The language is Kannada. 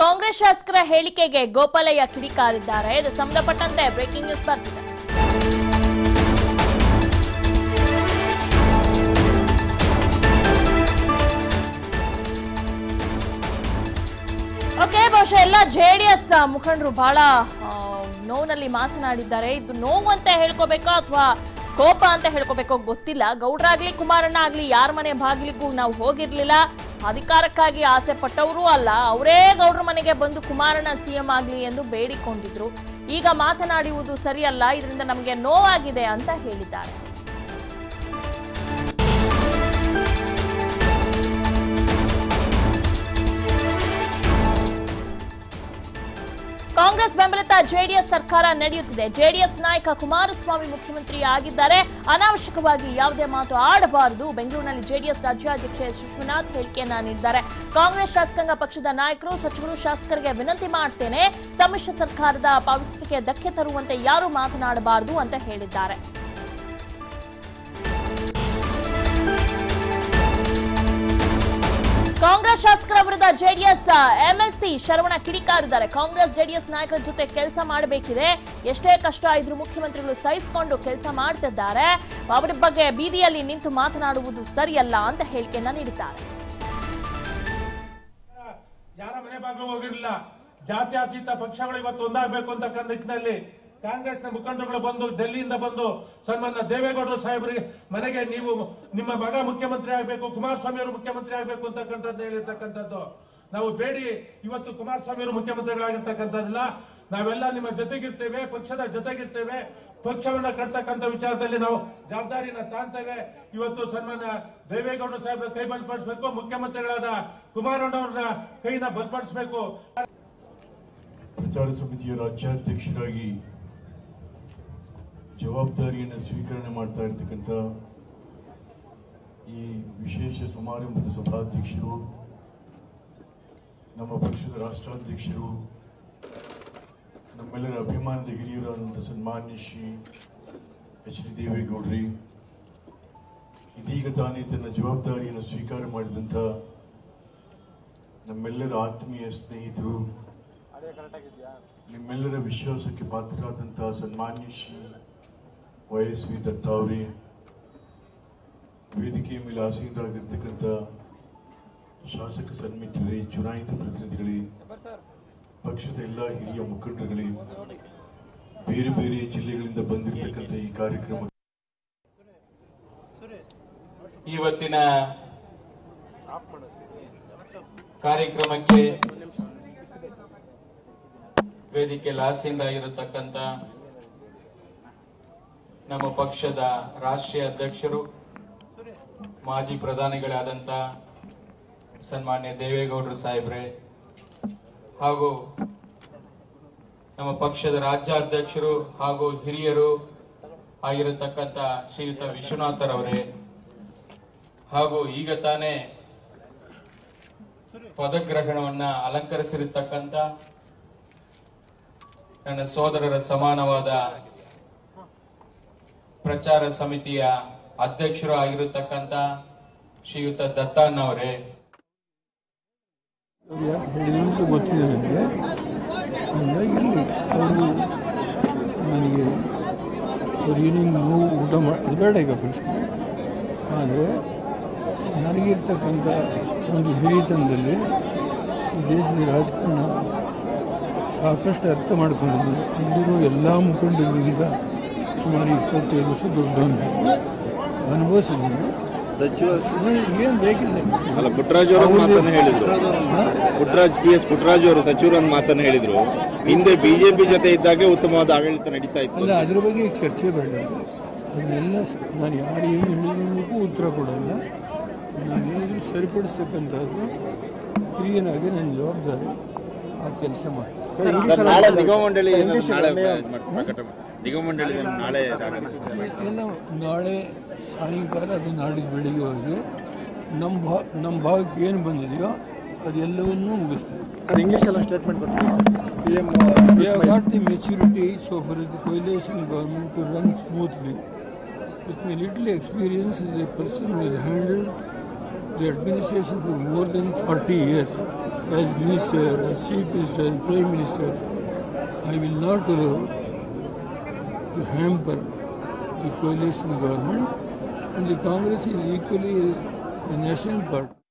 ಕಾಂಗ್ರೆಸ್ ಶಾಸಕರ ಹೇಳಿಕೆಗೆ ಗೋಪಾಲಯ್ಯ ಕಿಡಿಕಾರಿದ್ದಾರೆ. ಇದು ಸಂಬಂಧಪಟ್ಟಂತೆ ಬ್ರೇಕಿಂಗ್ ನ್ಯೂಸ್ ಬರ್ತಿದೆ ಓಕೆ, ಬಹುಶಃ ಎಲ್ಲ ಜೆಡಿಎಸ್ ಮುಖಂಡರು ಬಹಳ ನೋವಿನಲ್ಲಿ ಮಾತನಾಡಿದ್ದಾರೆ. ಇದು ನೋವು ಅಂತ ಹೇಳ್ಕೋಬೇಕೋ ಅಥವಾ ಕೋಪ ಅಂತ ಹೇಳ್ಕೋಬೇಕೋ ಗೊತ್ತಿಲ್ಲ. ಗೌಡ್ರಾಗ್ಲಿ, ಕುಮಾರಣ್ಣ ಆಗ್ಲಿ, ಯಾರ ಮನೆ ಬಾಗಿಲಿಗೂ ನಾವು ಹೋಗಿರ್ಲಿಲ್ಲ. ಅಧಿಕಾರಕ್ಕಾಗಿ ಆಸೆ ಪಟ್ಟವರೂ ಅಲ್ಲ, ಅವರೇ ಗೌಡ್ರ ಮನೆಗೆ ಬಂದು ಕುಮಾರಣ್ಣ ಸಿಎಂ ಆಗಲಿ ಎಂದು ಬೇಡಿಕೊಂಡಿದ್ರು. ಈಗ ಮಾತನಾಡುವುದು ಸರಿಯಲ್ಲ, ಇದರಿಂದ ನಮಗೆ ನೋವಾಗಿದೆ ಅಂತ ಹೇಳಿದ್ದಾರೆ. ಕಾಂಗ್ರೆಸ್ ಬೆಂಬಲಿತ ಜೆಡಿಎಸ್ ಸರ್ಕಾರ ನಡೆಯುತ್ತಿದೆ. ಜೆಡಿಎಸ್ ನಾಯಕ ಕುಮಾರಸ್ವಾಮಿ ಮುಖ್ಯಮಂತ್ರಿ ಆಗಿದ್ದಾರೆ. ಅನಾವಶ್ಯಕವಾಗಿ ಯಾವುದೇ ಮಾತು ಆಡಬಾರದು. ಬೆಂಗಳೂರಿನಲ್ಲಿ ಜೆಡಿಎಸ್ ರಾಜ್ಯಾಧ್ಯಕ್ಷ ವಿಶ್ವನಾಥ್ ಹೇಳಿಕೆಯನ್ನ ನೀಡಿದ್ದಾರೆ. ಕಾಂಗ್ರೆಸ್ ಶಾಸಕಾಂಗ ಪಕ್ಷದ ನಾಯಕರು, ಸಚಿವರು ಶಾಸಕರಿಗೆ ವಿನಂತಿ ಮಾಡ್ತೇನೆ. ಸಮ್ಮಿಶ್ರ ಸರ್ಕಾರದ ಪಾವಿತ್ರ್ಯಕ್ಕೆ ಧಕ್ಕೆ ತರುವಂತೆ ಯಾರು ಮಾತನಾಡಬಾರದು ಅಂತ ಹೇಳಿದ್ದಾರೆ. ಜೆಡಿಎಸ್ ಎಂಎಲ್ಸಿ ಶರವಣ ಕಿಡಿಕಾರಿದ್ದಾರೆ. ಕಾಂಗ್ರೆಸ್, ಜೆಡಿಎಸ್ ನಾಯಕರ ಜೊತೆ ಕೆಲಸ ಮಾಡಬೇಕಿದೆ. ಎಷ್ಟೇ ಕಷ್ಟ ಇದ್ರೂ ಮುಖ್ಯಮಂತ್ರಿಗಳು ಸಹಿಸಿಕೊಂಡು ಕೆಲಸ ಮಾಡ್ತಿದ್ದಾರೆ. ಅವರ ಬಗ್ಗೆ ಬೀದಿಯಲ್ಲಿ ನಿಂತು ಮಾತನಾಡುವುದು ಸರಿಯಲ್ಲ ಅಂತ ಹೇಳಿಕೆಯನ್ನ ನೀಡಿದ್ದಾರೆ. ಯಾರ ಮನೆ ಬಾಗಿಲು ಹೋಗಿರಲಿಲ್ಲ? ಜಾತ್ಯಾತೀತ ಪಕ್ಷಗಳು ಇವತ್ತು ಒಂದಾಗಬೇಕು ಅಂತಕ್ಕಂಥ ನಿಟ್ಟಿನಲ್ಲಿ ಕಾಂಗ್ರೆಸ್ನ ಮುಖಂಡರುಗಳು ಬಂದು ಡೆಲ್ಲಿಯಿಂದ ಬಂದು ಸನ್ಮಾನ್ಯ ದೇವೇಗೌಡರು ಸಾಹೇಬರಿಗೆ, ಮನೆಗೆ ನೀವು ನಿಮ್ಮ ಮಗ ಮುಖ್ಯಮಂತ್ರಿ ಆಗಬೇಕು ಕುಮಾರಸ್ವಾಮಿ ಅವರು ಮುಖ್ಯಮಂತ್ರಿ ಆಗಬೇಕು ಅಂತಕ್ಕಂಥದ್ದು ಹೇಳಿರ್ತಕ್ಕಂಥದ್ದು. ನಾವು ಬೇಡಿ, ಇವತ್ತು ಕುಮಾರಸ್ವಾಮಿ ಅವರು ಮುಖ್ಯಮಂತ್ರಿಗಳಾಗಿರ್ತಕ್ಕಂಥದ್ದಿಲ್ಲ. ನಾವೆಲ್ಲ ನಿಮ್ಮ ಜೊತೆಗಿರ್ತೇವೆ, ಪಕ್ಷದ ಜೊತೆಗಿರ್ತೇವೆ. ಪಕ್ಷವನ್ನ ಕಟ್ತಕ್ಕಂಥ ವಿಚಾರದಲ್ಲಿ ನಾವು ಜವಾಬ್ದಾರಿನ ತಾಂತೇವೆ ಇವತ್ತು ಸನ್ಮಾನ್ಯ ದೇವೇಗೌಡರು ಸಾಹೇಬ್ರ ಕೈ ಬಲಪಡಿಸಬೇಕು, ಮುಖ್ಯಮಂತ್ರಿಗಳಾದ ಕುಮಾರಣ್ಣವ್ರನ್ನ ಕೈನ ಬಲಪಡಿಸಬೇಕು. ಪ್ರಚಾರ ಸಮಿತಿಯ ರಾಜ್ಯಾಧ್ಯಕ್ಷರಾಗಿ ಜವಾಬ್ದಾರಿಯನ್ನು ಸ್ವೀಕರಣೆ ಮಾಡ್ತಾ ಇರ್ತಕ್ಕಂಥ ಈ ವಿಶೇಷ ಸಮಾರಂಭದ ಸಭಾಧ್ಯಕ್ಷರು, ನಮ್ಮ ಪಕ್ಷದ ರಾಷ್ಟ್ರಾಧ್ಯಕ್ಷರು, ನಮ್ಮೆಲ್ಲರ ಅಭಿಮಾನದ ಹಿರಿಯರಾದಂಥ ಸನ್ಮಾನ್ಯ ಶ್ರೀ ಎಚ್ ಡಿ ದೇವೇಗೌಡ್ರಿ. ಇದೀಗ ತಾನೇ ತನ್ನ ಜವಾಬ್ದಾರಿಯನ್ನು ಸ್ವೀಕಾರ ಮಾಡಿದಂಥ ನಮ್ಮೆಲ್ಲರ ಆತ್ಮೀಯ ಸ್ನೇಹಿತರು, ನಿಮ್ಮೆಲ್ಲರ ವಿಶ್ವಾಸಕ್ಕೆ ಪಾತ್ರರಾದಂತಹ ಸನ್ಮಾನ್ಯ ಶ್ರೀ ವೈಎಸ್ ವಿ ದತ್ತ ಅವರೇ ವೇದಿಕೆಯ ಮೇಲೆ ಆಸೀನರಾಗಿರ್ತಕ್ಕಂಥ ಶಾಸಕ ಸನ್ಮಿತ್ರರೇ, ಚುನಾಯಿತ ಪ್ರತಿನಿಧಿಗಳೇ, ಪಕ್ಷದ ಎಲ್ಲ ಹಿರಿಯ ಮುಖಂಡರುಗಳೇ, ಬೇರೆ ಬೇರೆ ಜಿಲ್ಲೆಗಳಿಂದ ಬಂದಿರತಕ್ಕಂಥ ಈ ಕಾರ್ಯಕ್ರಮ ಇವತ್ತಿನ ಕಾರ್ಯಕ್ರಮಕ್ಕೆ ವೇದಿಕೆಯಲ್ಲಿ ಆಸೀನರಾಗಿರತಕ್ಕಂಥ ನಮ್ಮ ಪಕ್ಷದ ರಾಷ್ಟ್ರೀಯ ಅಧ್ಯಕ್ಷರು, ಮಾಜಿ ಪ್ರಧಾನಿಗಳಾದಂತ ಸನ್ಮಾನ್ಯ ದೇವೇಗೌಡರು ಸಾಹೇಬ್ರೆ, ಹಾಗೂ ನಮ್ಮ ಪಕ್ಷದ ರಾಜ್ಯಾಧ್ಯಕ್ಷರು ಹಾಗೂ ಹಿರಿಯರು ಆಗಿರತಕ್ಕಂಥ ಶ್ರೀಯುತ ವಿಶ್ವನಾಥರವರೇ ಹಾಗೂ ಈಗ ತಾನೇ ಪದಗ್ರಹಣವನ್ನ ಅಲಂಕರಿಸಿರತಕ್ಕಂತ ನನ್ನ ಸೋದರರ ಸಮಾನವಾದ ಪ್ರಚಾರ ಸಮಿತಿಯ ಅಧ್ಯಕ್ಷರು ಆಗಿರತಕ್ಕಂತ ಶ್ರೀಯುತ ದತ್ತಾನವರೇ ನನಗೆ ಅವರು. ನನಗೆ ಈಗ ಆದರೆ ನನಗಿರ್ತಕ್ಕಂಥ ಒಂದು ಹಿರಿತನದಲ್ಲಿ ದೇಶದ ರಾಜಕಾರಣ ಸಾಕಷ್ಟು ಅರ್ಥ ಮಾಡಿಕೊಂಡಿದ್ದೇನೆ. ಇಲ್ಲಿರೋ ಎಲ್ಲ ಮುಖಂಡರಿಂದ ಸುಮಾರು ಇಪ್ಪತ್ತೈದು ವರ್ಷ ದೊಡ್ಡವನು ಅನುಭವಿಸಿದ್ದೀನಿ ಸಚಿವ ಏನು ಬೇಕಿಲ್ಲ. ಅಲ್ಲ ಪುಟ್ಟರಾಜ್ ಅವರು ಮಾತನ್ನು ಮಾತನ್ನ ಹೇಳಿದ್ರು. ಹಾಂ? ಪುಟ್ಟರಾಜ್ ಸಿ ಎಸ್ ಪುಟ್ಟರಾಜ್ ಅವರು ಸಚಿವರು ಒಂದು ಮಾತನ್ನ ಹೇಳಿದ್ರು. ಹಿಂದೆ ಬಿಜೆಪಿ ಜೊತೆ ಇದ್ದಾಗೆ ಉತ್ತಮವಾದ ಆಡಳಿತ ನಡೀತಾ ಇತ್ತು. ಅಲ್ಲ ಅದ್ರ ಬಗ್ಗೆ ಚರ್ಚೆ ಬೇಡ ಅದನ್ನೆಲ್ಲ ನಾನು ಯಾರು ಏನು ಹೇಳಿದ್ರು ಉತ್ತರ ಕೊಡಲ್ಲ. ನಾನು ಏನಿದ್ರು ಸರಿಪಡಿಸ್ತಕ್ಕಂಥದ್ದು ಹಿರಿಯನಾಗಿ ನನ್ನ ಜವಾಬ್ದಾರಿ. ಕೆಲಸ ಮಾಡಿ ನಾಳೆ ನಿಗಮ ಮಂಡಳಿ ಏನಾದ್ರು ನಾಳೆ. ಎಲ್ಲ ನಾಳೆ ಸಾಯಂಕಾಲ ಅದು ನಾಡಿದ್ದು ಬೆಳಿಗ್ಗೆವರೆಗೆ ನಮ್ಮ ಭಾ ನಮ್ಮ ಭಾಗಕ್ಕೆ ಏನು ಬಂದಿದೆಯೋ ಅದೆಲ್ಲವನ್ನೂ ಮುಗಿಸ್ತೀವಿ ಸರ್ ಇಂಗ್ಲಿಷ್ ಎಲ್ಲ ಸ್ಟೇಟ್ಮೆಂಟ್ ಕೊಡ್ತೀವಿ sir C M got the maturity so far is the coalition government is run smoothly. With my little experience as a person who has handled the administration for more than 40 years, as minister, as chief minister, as prime minister, I will not allow to hamper the coalition government, and the Congress is equally a national party.